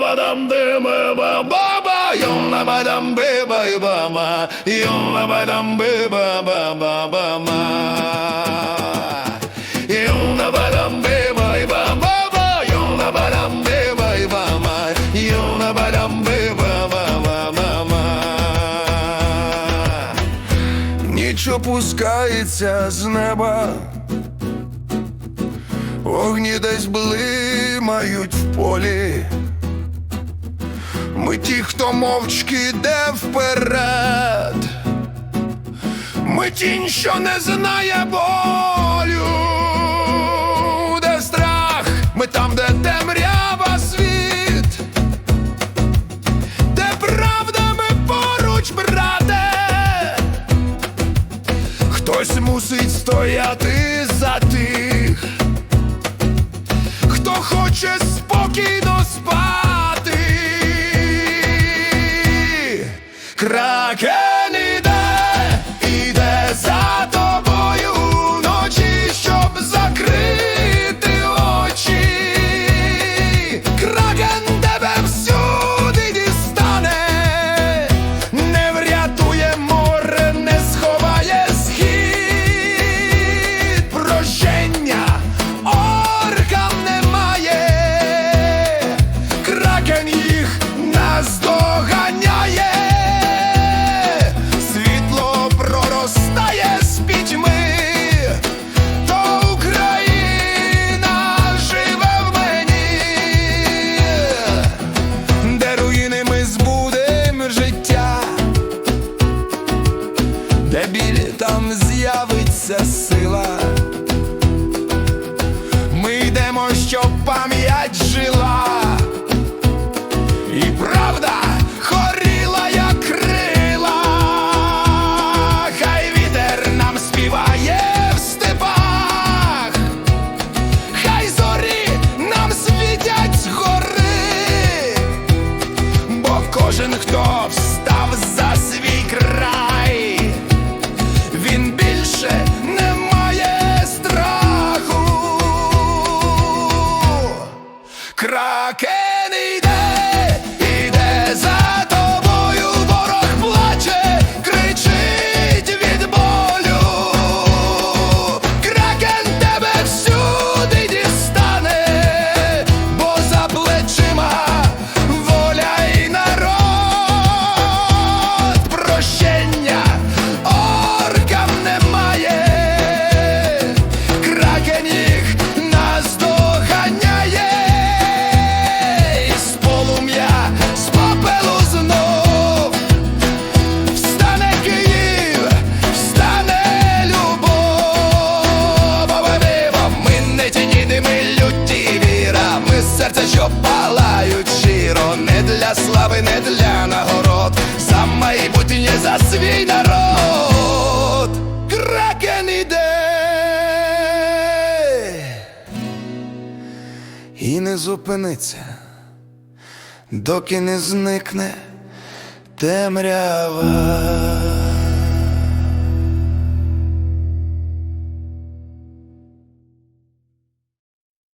Ba-ba-dum-dum-ba-ba Ніч опускається з неба, вогні десь блимають в полі. Ми ті, хто мовчки йде вперед. Ми тінь, що не знає болю, де страх, ми там, де темрява світ, де правда ми поруч, брате. Хтось мусить стояти за тих, хто хоче кракен їх кожен, хто за свій народ, кракен іде. І не зупиниться, доки не зникне темрява.